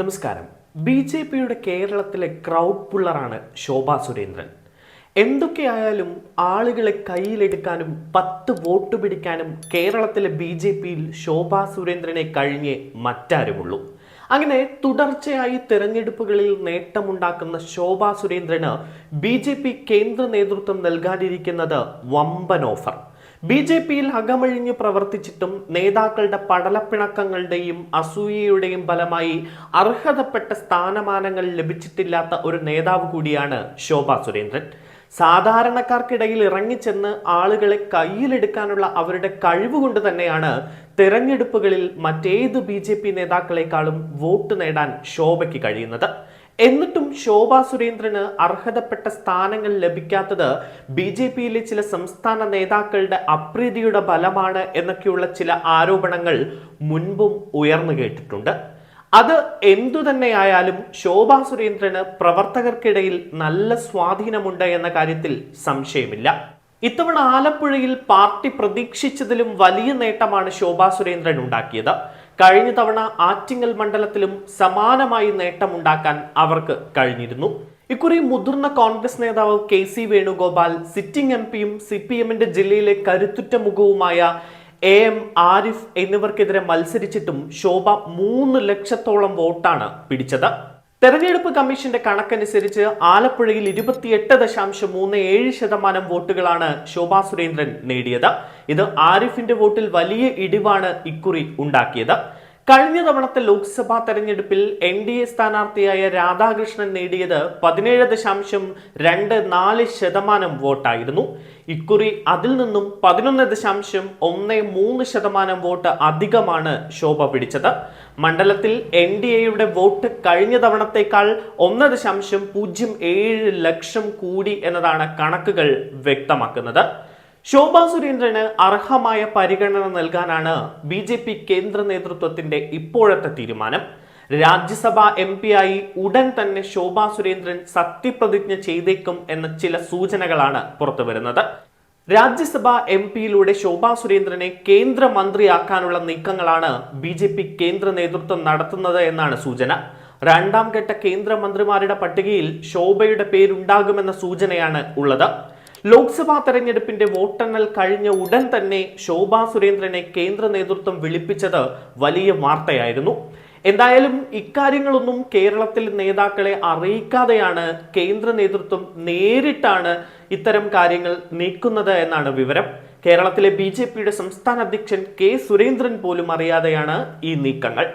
നമസ്കാരം. B J പിയുടെ കേരളത്തിലെ ക്രൗഡ് പുള്ളറാണ് ശോഭാ സുരേന്ദ്രൻ. എന്തൊക്കെയായാലും ആളുകളെ കയ്യിലെടുക്കാനും പത്ത് വോട്ട് പിടിക്കാനും കേരളത്തിലെ ബി ജെ പിയിൽ ശോഭാ സുരേന്ദ്രനെ കഴിഞ്ഞേ മറ്റാരുമുള്ളൂ. അങ്ങനെ തുടർച്ചയായി തെരഞ്ഞെടുപ്പുകളിൽ നേട്ടമുണ്ടാക്കുന്ന ശോഭാ സുരേന്ദ്രന് ബി ജെ പി കേന്ദ്ര നേതൃത്വം നൽകാനിരിക്കുന്നത് വമ്പൻ ഓഫർ. ബി ജെ പിയിൽ അകമഴിഞ്ഞ് പ്രവർത്തിച്ചിട്ടും നേതാക്കളുടെ പടലപ്പിണക്കങ്ങളുടെയും അസൂയയുടെയും ഫലമായി അർഹതപ്പെട്ട സ്ഥാനമാനങ്ങൾ ലഭിച്ചിട്ടില്ലാത്ത ഒരു നേതാവ് കൂടിയാണ് ശോഭാ സുരേന്ദ്രൻ. സാധാരണക്കാർക്കിടയിൽ ഇറങ്ങിച്ചെന്ന് ആളുകളെ കയ്യിലെടുക്കാനുള്ള അവരുടെ കഴിവുകൊണ്ട് തന്നെയാണ് തെരഞ്ഞെടുപ്പുകളിൽ മറ്റേത് ബി ജെ പി നേതാക്കളെക്കാളും വോട്ട് നേടാൻ ശോഭയ്ക്ക് കഴിയുന്നത്. എന്നിട്ടും ശോഭാ സുരേന്ദ്രന് അർഹതപ്പെട്ട സ്ഥാനങ്ങൾ ലഭിക്കാത്തത് ബി ജെ പിയിലെ ചില സംസ്ഥാന നേതാക്കളുടെ അപ്രീതിയുടെ ഫലമാണ് എന്നൊക്കെയുള്ള ചില ആരോപണങ്ങൾ മുൻപും ഉയർന്നു കേട്ടിട്ടുണ്ട്. അത് എന്തു തന്നെയായാലും ശോഭാ സുരേന്ദ്രന് പ്രവർത്തകർക്കിടയിൽ നല്ല സ്വാധീനമുണ്ട് എന്ന കാര്യത്തിൽ സംശയമില്ല. ഇത്തവണ ആലപ്പുഴയിൽ പാർട്ടി പ്രതീക്ഷിച്ചതിലും വലിയ നേട്ടമാണ് ശോഭാ സുരേന്ദ്രൻ ഉണ്ടാക്കിയത്. കഴിഞ്ഞ തവണ ആറ്റിങ്ങൽ മണ്ഡലത്തിലും സമാനമായി നേട്ടമുണ്ടാക്കാൻ അവർക്ക് കഴിഞ്ഞിരുന്നു. ഇക്കുറി മുതിർന്ന കോൺഗ്രസ് നേതാവ് K C Venugopal sitting M പിയും സി പി എമ്മിന്റെ ജില്ലയിലെ കരുത്തുറ്റ മുഖവുമായ എ എം ആരിഫ് എന്നിവർക്കെതിരെ മത്സരിച്ചിട്ടും ശോഭ മൂന്ന് ലക്ഷത്തോളം വോട്ടാണ് പിടിച്ചത്. തെരഞ്ഞെടുപ്പ് കമ്മീഷന്റെ കണക്കനുസരിച്ച് ആലപ്പുഴയിൽ ഇരുപത്തിയെട്ട് ദശാംശം മൂന്ന് ഏഴ് ശതമാനം വോട്ടുകളാണ് ശോഭാ സുരേന്ദ്രൻ നേടിയത്. ഇത് ആരിഫിന്റെ വോട്ടിൽ വലിയ ഇടിവാണ് ഇക്കുറി ഉണ്ടാക്കിയത്. കഴിഞ്ഞ തവണത്തെ ലോക്സഭാ തെരഞ്ഞെടുപ്പിൽ എൻ ഡി എ സ്ഥാനാർത്ഥിയായ രാധാകൃഷ്ണൻ നേടിയത് പതിനേഴ് ദശാംശം രണ്ട് നാല് ശതമാനം വോട്ടായിരുന്നു. ഇക്കുറി അതിൽ നിന്നും പതിനൊന്ന് ദശാംശം ഒന്ന് മൂന്ന് ശതമാനം വോട്ട് അധികമാണ് ശോഭ പിടിച്ചത്. മണ്ഡലത്തിൽ എൻ ഡി എയുടെ വോട്ട് കഴിഞ്ഞ തവണത്തേക്കാൾ ഒന്ന് ദശാംശം പൂജ്യം ഏഴ് ലക്ഷം കൂടി എന്നതാണ് കണക്കുകൾ വ്യക്തമാക്കുന്നത്. ശോഭാ സുരേന്ദ്രന് അർഹമായ പരിഗണന നൽകാനാണ് ബി ജെ പി കേന്ദ്ര നേതൃത്വത്തിന്റെ ഇപ്പോഴത്തെ തീരുമാനം. രാജ്യസഭാ എം പി ആയി ഉടൻ തന്നെ ശോഭാ സുരേന്ദ്രൻ സത്യപ്രതിജ്ഞ ചെയ്തേക്കും എന്ന ചില സൂചനകളാണ് പുറത്തുവരുന്നത്. രാജ്യസഭാ എം പിയിലൂടെ ശോഭാ സുരേന്ദ്രനെ കേന്ദ്രമന്ത്രിയാക്കാനുള്ള നീക്കങ്ങളാണ് ബി ജെ പി കേന്ദ്ര നേതൃത്വം നടത്തുന്നത് എന്നാണ് സൂചന. രണ്ടാം ഘട്ട കേന്ദ്രമന്ത്രിമാരുടെ പട്ടികയിൽ ശോഭയുടെ പേരുണ്ടാകുമെന്ന സൂചനയാണ് ഉള്ളത്. ലോക്സഭാ തെരഞ്ഞെടുപ്പിന്റെ വോട്ടെണ്ണൽ കഴിഞ്ഞ ഉടൻ തന്നെ ശോഭാ സുരേന്ദ്രനെ കേന്ദ്ര നേതൃത്വം വിളിപ്പിച്ചത് വലിയ വാർത്തയായിരുന്നു. എന്തായാലും ഇക്കാര്യങ്ങളൊന്നും കേരളത്തിൽ നേതാക്കളെ അറിയിക്കാതെയാണ് കേന്ദ്ര നേതൃത്വം നേരിട്ടാണ് ഇത്തരം കാര്യങ്ങൾ നീക്കുന്നത് എന്നാണ് വിവരം. കേരളത്തിലെ ബി സംസ്ഥാന അധ്യക്ഷൻ കെ സുരേന്ദ്രൻ പോലും അറിയാതെയാണ് ഈ നീക്കങ്ങൾ.